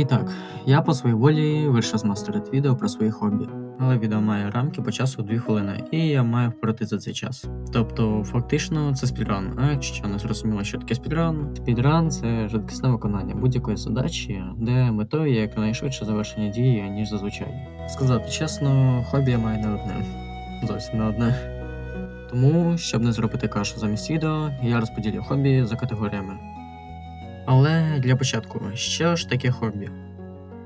І так, я по своїй волі вирішив змастерити відео про свої хобі. Але відео має рамки по часу 2 хвилини, і я маю впорати за цей час. Тобто, фактично, це спідран. А якщо не зрозуміло, що таке спідран, спідран це швидкісне виконання будь-якої задачі, де метою є якнайшвидше завершення дії, ніж зазвичай. Сказати чесно, хобі я маю не одне. Зовсім не одне. Тому, щоб не зробити кашу замість відео, я розподілю хобі за категоріями. Але для початку, що ж таке хобі?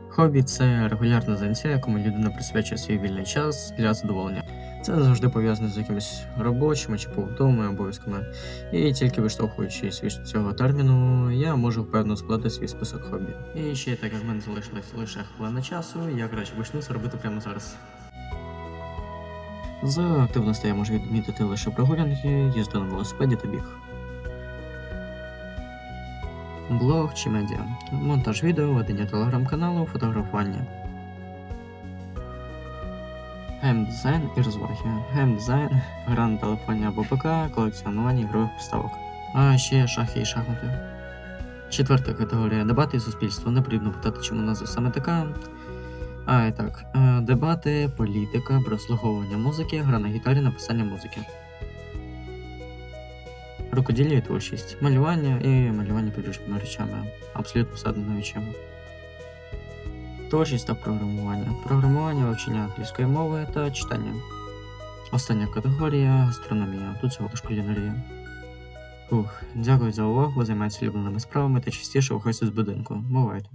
Хобі це регулярне заняття, якому людина присвячує свій вільний час для задоволення. Це завжди пов'язано з якимись робочими чи побутовими обов'язками. І тільки виштовхуючись від цього терміну, я можу впевнено складати свій список хобі. І ще так як в мене залишилось лише хвилина часу, я краще почну це робити прямо зараз. З активності я можу відмітити лише прогулянки, їзду на велосипеді та біг. Блог чи медіа, монтаж відео, ведення телеграм-каналу, фотографування. Геймдизайн і розваги. Геймдизайн, гра на телефоні або ПК, колекціонування ігрових приставок. А ще шахи і шахмати. Четверта категорія дебати і суспільство. Не потрібно питати, чому назва саме така. А і так, е, дебати, політика, прослуховування музики, гра на гітарі, написання музики. Рукоділля і творчість, малювання і малювання підручними речами, абсолютно все одно навічами. Творчість та програмування. Програмування, вивчення англійської мови та читання. Остання категорія гастрономія. Тут лиш кулінарія. Ух, дякую за увагу, займайтеся улюбленими справами та частіше виходьте з будинку. Бувайте.